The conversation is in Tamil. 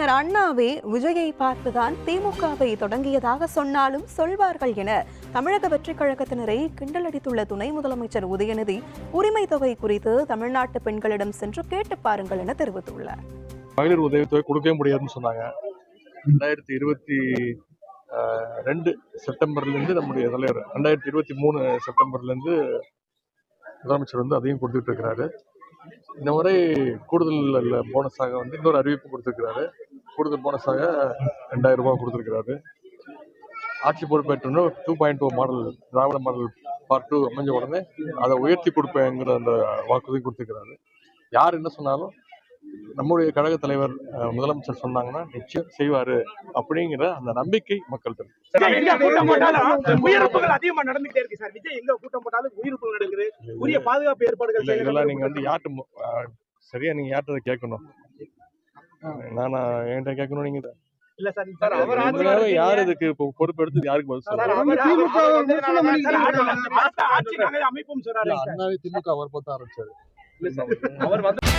அறிஞர் அண்ணாவே விஜயை பார்த்துதான் திமுகவை தொடங்கியதாக சொன்னாலும் சொல்வார்கள் என தமிழக வெற்றிக் கழகத்தினரை கிண்டலடித்துள்ள துணை முதலமைச்சர் உதயநிதி உரிமை தொகை குறித்து தமிழ்நாட்டு பெண்களிடம் சென்று கேட்டு பாருங்கள் என தெரிவித்துள்ளார். மகளிர் உதவித்தொகை கொடுக்கவே முடியாதுன்னு சொன்னாங்க. ரெண்டாயிரத்தி இருபத்தி ரெண்டு செப்டம்பர்லேருந்து நம்முடைய தலைவர் ரெண்டாயிரத்தி இருபத்தி மூணு செப்டம்பர்லேருந்து முதலமைச்சர் வந்து அதையும் கொடுத்துட்டு இருக்கிறாரு. இந்த முறை கூடுதல் போனஸாக வந்து இன்னொரு அறிவிப்பு கொடுத்துருக்கிறாரு. கூடுதல் போனஸாக ரெண்டாயிரம் ரூபாய் கொடுத்துருக்கிறாரு. ஆட்சி பொறுப்பேற்றோன்னு two point two model Dravida model part two அமைஞ்ச உடனே அதை உயர்த்தி கொடுப்பேங்கிற அந்த வாக்குறுதி கொடுத்துருக்கிறாரு. யார் என்ன சொன்னாலும் நம்முடைய கழக தலைவர் முதலமைச்சர் சொன்னாங்கன்னா நிச்சயம் செய்வாரு அப்படிங்கிற அந்த நம்பிக்கை மக்கள் அதிகமா நடந்துட்டே இருக்கு சார். விஜய் எங்க கூட்டம் போட்டாலும் உயிரிழப்புகள் நடக்குது. உரிய பாதுகாப்பு ஏற்பாடுகள் இதெல்லாம் நீங்க. வந்து அஹ், சரியா நீங்க யார்கிட்ட கேட்கணும்? நானா என்கிட்ட கேட்கணும் நீங்க இல்ல சார் சார் அவர் உண்மையாவே யார் இதுக்கு இப்போ பொறுப்பெடுத்து யாருக்கு பதில் திமுக அவர் பார்த்து ஆரம்பிச்சாரு. அவர் வந்து